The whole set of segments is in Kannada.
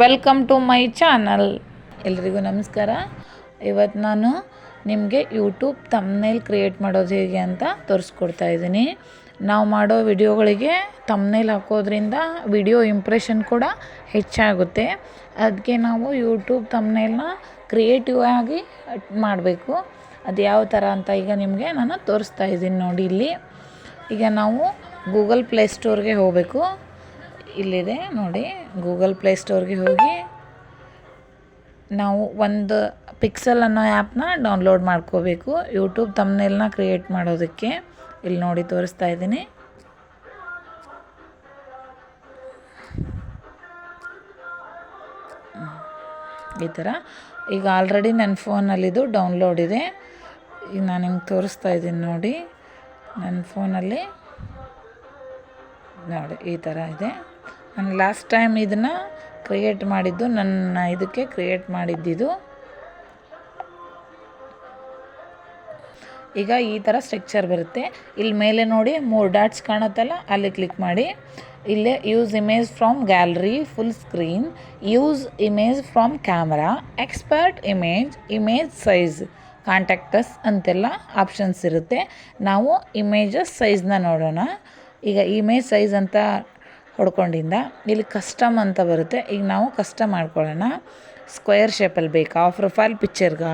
ವೆಲ್ಕಮ್ ಟು ಮೈ ಚಾನಲ್ ಎಲ್ರಿಗೂ ನಮಸ್ಕಾರ. ಇವತ್ತು ನಾನು ನಿಮಗೆ ಯೂಟ್ಯೂಬ್ ತಮ್ನೇಲ್ ಕ್ರಿಯೇಟ್ ಮಾಡೋದು ಹೇಗೆ ಅಂತ ತೋರಿಸ್ಕೊಡ್ತಾ ಇದ್ದೀನಿ. ನಾವು ಮಾಡೋ ವಿಡಿಯೋಗಳಿಗೆ ತಮ್ನೇಲ್ ಹಾಕೋದ್ರಿಂದ ವಿಡಿಯೋ ಇಂಪ್ರೆಷನ್ ಕೂಡ ಹೆಚ್ಚಾಗುತ್ತೆ. ಅದಕ್ಕೆ ನಾವು ಯೂಟ್ಯೂಬ್ ತಮ್ನೇಲ್ನ ಕ್ರಿಯೇಟಿವ್ ಆಗಿ ಮಾಡಬೇಕು. ಅದು ಯಾವ ಥರ ಅಂತ ಈಗ ನಿಮಗೆ ನಾನು ತೋರಿಸ್ತಾ ಇದ್ದೀನಿ ನೋಡಿ ಇಲ್ಲಿ. ಈಗ ನಾವು ಗೂಗಲ್ ಪ್ಲೇ ಸ್ಟೋರ್ಗೆ ಹೋಗಬೇಕು. ಇಲ್ಲಿದೆ ನೋಡಿ ಗೂಗಲ್ ಪ್ಲೇ ಸ್ಟೋರ್ಗೆ ಹೋಗಿ ನಾವು ಒಂದು ಪಿಕ್ಸೆಲ್ ಅನ್ನೋ ಆ್ಯಪ್ನ ಡೌನ್ಲೋಡ್ ಮಾಡ್ಕೋಬೇಕು. ಯೂಟ್ಯೂಬ್ ತಮ್ನೇಲ್ನ ಕ್ರಿಯೇಟ್ ಮಾಡೋದಕ್ಕೆ. ಇಲ್ಲಿ ನೋಡಿ ತೋರಿಸ್ತಾ ಇದ್ದೀನಿ. ಈ ಥರ ಈಗ ಆಲ್ರೆಡಿ ನನ್ನ ಫೋನಲ್ಲಿದು ಡೌನ್ಲೋಡ್ ಇದೆ. ಈಗ ನಾನು ನಿಮ್ಗೆ ತೋರಿಸ್ತಾ ಇದ್ದೀನಿ ನೋಡಿ. ನನ್ನ ಫೋನಲ್ಲಿ ನೋಡಿ, ಈ ಥರ ಇದೆ. ನಾನು ಲಾಸ್ಟ್ ಟೈಮ್ ಇದನ್ನು ಕ್ರಿಯೇಟ್ ಮಾಡಿದ್ದು, ನನ್ನ ಇದಕ್ಕೆ ಕ್ರಿಯೇಟ್ ಮಾಡಿದ್ದಿದು. ಈಗ ಈ ಥರ ಸ್ಟ್ರಕ್ಚರ್ ಬರುತ್ತೆ. ಇಲ್ಲಿ ಮೇಲೆ ನೋಡಿ ಮೂರು ಡಾಟ್ಸ್ ಕಾಣುತ್ತಲ್ಲ, ಅಲ್ಲಿ ಕ್ಲಿಕ್ ಮಾಡಿ. ಇಲ್ಲೇ use image from gallery full screen use image from camera expert image image size contacts ಅಂತೆಲ್ಲ ಆಪ್ಷನ್ಸ್ ಇರುತ್ತೆ. ನಾವು ಇಮೇಜಸ್ ಸೈಜ್ನ ನೋಡೋಣ. ಈಗ ಇಮೇಜ್ ಸೈಜ್ ಅಂತ ಹೊಡ್ಕೊಂಡಿಂದ. ಇಲ್ಲಿ ಕಸ್ಟಮ್ ಅಂತ ಬರುತ್ತೆ. ಈಗ ನಾವು ಕಸ್ಟಮ್ ಮಾಡ್ಕೊಳ್ಳೋಣ. ಸ್ಕ್ವೇರ್ ಶೇಪಲ್ಲಿ ಬೇಕಾ? ಪ್ರೊಫೈಲ್ ಪಿಕ್ಚರ್ಗೆ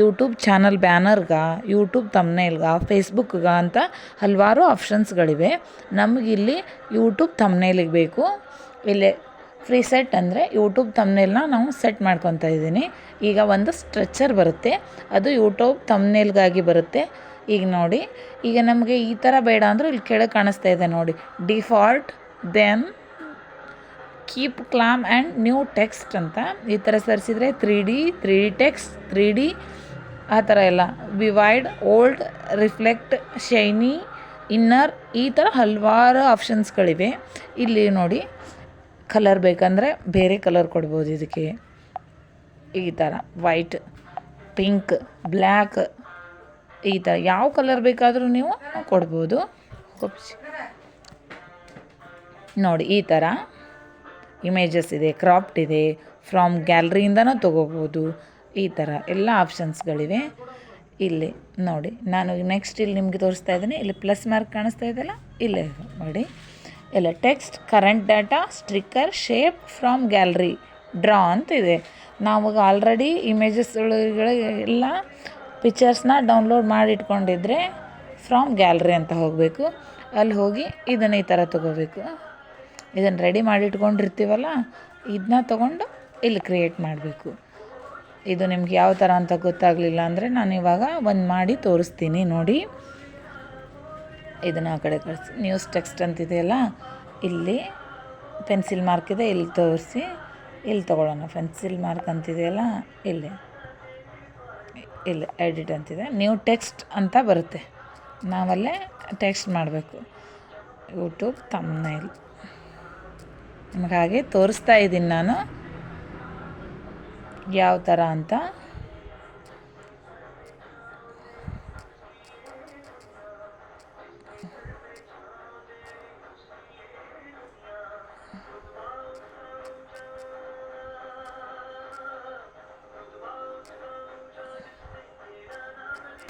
ಯೂಟ್ಯೂಬ್ ಚಾನಲ್ ಬ್ಯಾನರ್ಗೆ ಯೂಟ್ಯೂಬ್ ತಮ್ನೇಲ್ಗೆ ಫೇಸ್ಬುಕ್ಗೆ ಅಂತ ಹಲವಾರು ಆಪ್ಷನ್ಸ್ಗಳಿವೆ ನಮಗಿಲ್ಲಿ ಯೂಟ್ಯೂಬ್ ತಮ್ನೇಲಿಗೆ ಬೇಕು. ಇಲ್ಲಿ ಫ್ರೀ ಸೆಟ್ ಅಂದರೆ ಯೂಟ್ಯೂಬ್ ತಮ್ನೇಲ್ನ ನಾವು ಸೆಟ್ ಮಾಡ್ಕೊತಾ ಇದ್ದೀನಿ. ಈಗ ಒಂದು ಸ್ಟ್ರೆಚ್ಚರ್ ಬರುತ್ತೆ. ಅದು ಯೂಟ್ಯೂಬ್ ತಮ್ನೇಲ್ಗಾಗಿ ಬರುತ್ತೆ. ಈಗ ನೋಡಿ. ಈಗ ನಮಗೆ ಈ ಥರ ಬೇಡ ಅಂದರೂ ಇಲ್ಲಿ ಕೆಳಗೆ ಕಾಣಿಸ್ತಾ ಇದೆ ನೋಡಿ. Default then keep calm and new text ಅಂತ. ಈ ಥರ ಸರಿಸಿದರೆ three D three D text three D ಆ ಥರ ಎಲ್ಲ. Vivid old reflect shiny inner ಈ ಥರ ಹಲವಾರು ಆಪ್ಷನ್ಸ್ಗಳಿವೆ ಇಲ್ಲಿ ನೋಡಿ ಕಲರ್ ಬೇಕಂದರೆ ಬೇರೆ ಕಲರ್ ಕೊಡ್ಬೋದು ಇದಕ್ಕೆ. ಈ ಥರ ವೈಟ್ ಪಿಂಕ್ ಬ್ಲ್ಯಾಕ್ ಈ ಥರ ಯಾವ ಕಲರ್ ಬೇಕಾದರೂ ನೀವು ಕೊಡ್ಬೋದು. ನೋಡಿ, ಈ ಥರ ಇಮೇಜಸ್ ಇದೆ ಕ್ರಾಪ್ಟ್ ಇದೆ ಫ್ರಾಮ್ ಗ್ಯಾಲ್ರಿಯಿಂದನೂ ತೊಗೋಬೋದು. ಈ ಥರ ಎಲ್ಲ ಆಪ್ಷನ್ಸ್ಗಳಿವೆ ಇಲ್ಲಿ ನೋಡಿ, ನಾನು ನೆಕ್ಸ್ಟ್ ಇಲ್ಲಿ ನಿಮಗೆ ತೋರಿಸ್ತಾ ಇದ್ದೀನಿ. ಇಲ್ಲಿ ಪ್ಲಸ್ ಮಾರ್ಕ್ ಕಾಣಿಸ್ತಾ ಇದೆಯಲ್ಲ ಇಲ್ಲೇ ನೋಡಿ. ಇಲ್ಲ text current data sticker shape from gallery draw ಅಂತ ಇದೆ. ನಾವು ಆಲ್ರೆಡಿ ಇಮೇಜಸ್ ಎಲ್ಲ ಪಿಕ್ಚರ್ಸ್ನ ಡೌನ್ಲೋಡ್ ಮಾಡಿ ಇಟ್ಕೊಂಡಿದ್ರೆ ಫ್ರಾಮ್ ಗ್ಯಾಲ್ರಿ ಅಂತ ಹೋಗಬೇಕು. ಅಲ್ಲಿ ಹೋಗಿ ಇದನ್ನು ಈ ಥರ ತೊಗೋಬೇಕು. ಇದನ್ನು ರೆಡಿ ಮಾಡಿ ಇಟ್ಕೊಂಡಿರ್ತೀವಲ್ಲ ಇದನ್ನ ತೊಗೊಂಡು ಇಲ್ಲಿ ಕ್ರಿಯೇಟ್ ಮಾಡಬೇಕು. ಇದು ನಿಮ್ಗೆ ಯಾವ ಥರ ಅಂತ ಗೊತ್ತಾಗಲಿಲ್ಲ ಅಂದರೆ ನಾನು ಇವಾಗ ಒಂದು ಮಾಡಿ ತೋರಿಸ್ತೀನಿ ನೋಡಿ. ಇದನ್ನು ಆ ಕಡೆ ಕಳಿಸಿ. ನ್ಯೂಸ್ ಟೆಕ್ಸ್ಟ್ ಅಂತಿದೆಯಲ್ಲ, ಇಲ್ಲಿ ಪೆನ್ಸಿಲ್ ಮಾರ್ಕ್ ಇದೆ, ಇಲ್ಲಿ ತೋರಿಸಿ. ಇಲ್ಲಿ ತೊಗೊಳ್ಳೋಣ ಪೆನ್ಸಿಲ್ ಮಾರ್ಕ್ ಅಂತಿದೆಯಲ್ಲ, ಇಲ್ಲಿ. ಇಲ್ಲಿ ಎಡಿಟ್ ಅಂತಿದೆ. ನ್ಯೂ ಟೆಕ್ಸ್ಟ್ ಅಂತ ಬರುತ್ತೆ. ನಾವಲ್ಲೇ ಟೆಕ್ಸ್ಟ್ ಮಾಡಬೇಕು. ಯೂಟ್ಯೂಬ್ ತಮ್ನೈಲ್ ನಿಮಗೆ ಹಾಗೆ ತೋರಿಸ್ತಾ ಇದ್ದೀನಿ ನಾನು. ಯಾವ ಥರ ಅಂತ.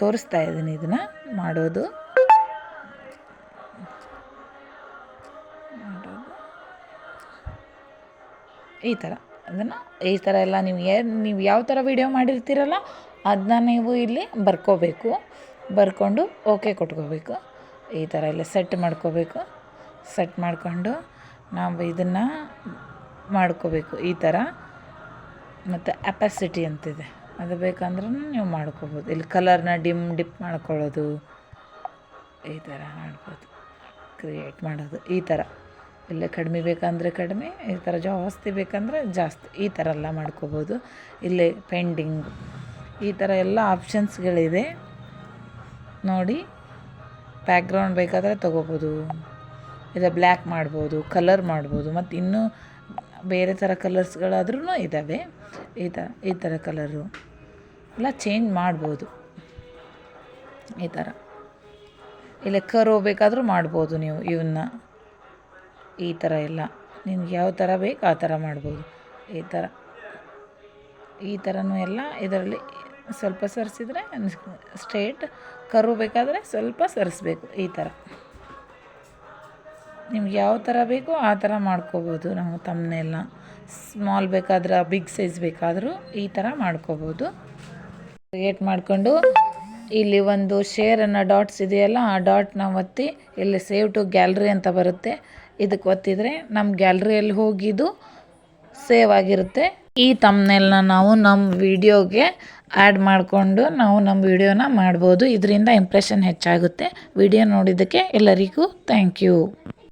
ತೋರಿಸ್ತಾ ಇದ್ದೀನಿ ಇದನ್ನು ಮಾಡೋದು. ಈ ಥರ. ಅದನ್ನು ಈ ಥರ ಎಲ್ಲ ನೀವು ಏನು ನೀವು ಯಾವ ಥರ ವೀಡಿಯೋ ಮಾಡಿರ್ತೀರಲ್ಲ ಅದನ್ನ ನೀವು ಇಲ್ಲಿ ಬರ್ಕೋಬೇಕು. ಬರ್ಕೊಂಡು ಓಕೆ ಕೊಟ್ಕೋಬೇಕು. ಈ ಥರ ಎಲ್ಲ ಸೆಟ್ ಮಾಡ್ಕೋಬೇಕು. ಸೆಟ್ ಮಾಡಿಕೊಂಡು ನಾವು ಇದನ್ನು ಮಾಡ್ಕೋಬೇಕು. ಈ ಥರ. ಮತ್ತು ಅಪಾಸಿಟಿ ಅಂತಿದೆ. ಅದು ಬೇಕಂದ್ರೂ ನೀವು ಮಾಡ್ಕೋಬೋದು. ಇಲ್ಲಿ ಕಲರ್ನ ಡಿಮ್ ಡಿಪ್ ಮಾಡ್ಕೊಳ್ಳೋದು. ಈ ಥರ ಮಾಡ್ಬೋದು. ಕ್ರಿಯೇಟ್ ಮಾಡೋದು. ಈ ಥರ. ಇಲ್ಲ ಕಡಿಮೆ ಬೇಕಂದರೆ ಕಡಿಮೆ, ಈ ಥರ ಜಾಸ್ತಿ ಬೇಕಂದರೆ ಜಾಸ್ತಿ, ಈ ಥರ ಎಲ್ಲ ಮಾಡ್ಕೋಬೋದು. ಇಲ್ಲಿ ಪೆಂಡಿಂಗ್ ಈ ಥರ ಎಲ್ಲ ಆಪ್ಷನ್ಸ್ಗಳಿದೆ ನೋಡಿ ಬ್ಯಾಕ್ಗ್ರೌಂಡ್ ಬೇಕಾದರೆ ತೊಗೋಬೋದು. ಇಲ್ಲ ಬ್ಲ್ಯಾಕ್ ಮಾಡ್ಬೋದು ಕಲರ್ ಮಾಡ್ಬೋದು, ಮತ್ತು ಇನ್ನೂ ಬೇರೆ ಥರ ಕಲರ್ಸ್ಗಳಾದ್ರೂ ಇದ್ದಾವೆ ಈ ಥರ ಈ ಥರ ಕಲರು ಎಲ್ಲ ಚೇಂಜ್ ಮಾಡ್ಬೋದು. ಈ ಥರ ಇಲ್ಲ ಕರೋ ಬೇಕಾದರೂ ಮಾಡ್ಬೋದು ನೀವು ಇವನ್ನ ಈ ಥರ ಎಲ್ಲ. ನಿಮ್ಗೆ ಯಾವ ಥರ ಬೇಕು ಆ ಥರ ಮಾಡ್ಬೋದು. ಈ ಥರ. ಈ ಥರನೂ ಎಲ್ಲ ಇದರಲ್ಲಿ ಸ್ವಲ್ಪ ಸರಿಸಿದ್ರೆ ಸ್ಟ್ರೇಟ್ ಕರು ಬೇಕಾದರೆ ಸ್ವಲ್ಪ ಸರಿಸ್ಬೇಕು ಈ ಥರ. ನಿಮ್ಗೆ ಯಾವ ಥರ ಬೇಕೋ ಆ ಥರ ಮಾಡ್ಕೋಬೋದು ನಾವು ತಮ್ಮನೆಲ್ಲ ಸ್ಮಾಲ್ ಬೇಕಾದ್ರೆ ಬಿಗ್ ಸೈಜ್ ಬೇಕಾದರೂ ಈ ಥರ ಮಾಡ್ಕೋಬೋದು. ಕ್ರಿಯೇಟ್ ಮಾಡಿಕೊಂಡು ಇಲ್ಲಿ ಒಂದು ಶೇರನ್ನು ಡಾಟ್ಸ್ ಇದೆಯಲ್ಲ, ಆ ಡಾಟ್ನ ಒತ್ತಿ ಇಲ್ಲಿ ಸೇವ್ ಟು ಗ್ಯಾಲ್ರಿ ಅಂತ ಬರುತ್ತೆ. ಇದಕ್ಕೆ ಒತ್ತಿದರೆ ನಮ್ಮ ಗ್ಯಾಲ್ರಿಯಲ್ಲಿ ಹೋಗಿದ್ದು ಸೇವ್ ಆಗಿರುತ್ತೆ. ಈ ತಮ್ನೆಲ್ನ ನಾವು ನಮ್ಮ ವಿಡಿಯೋಗೆ ಆ್ಯಡ್ ಮಾಡಿಕೊಂಡು ನಾವು ನಮ್ಮ ವಿಡಿಯೋನ ಮಾಡ್ಬೋದು. ಇದರಿಂದ ಇಂಪ್ರೆಷನ್ ಹೆಚ್ಚಾಗುತ್ತೆ. ವಿಡಿಯೋ ನೋಡಿದ್ದಕ್ಕೆ ಎಲ್ಲರಿಗೂ ಥ್ಯಾಂಕ್ ಯು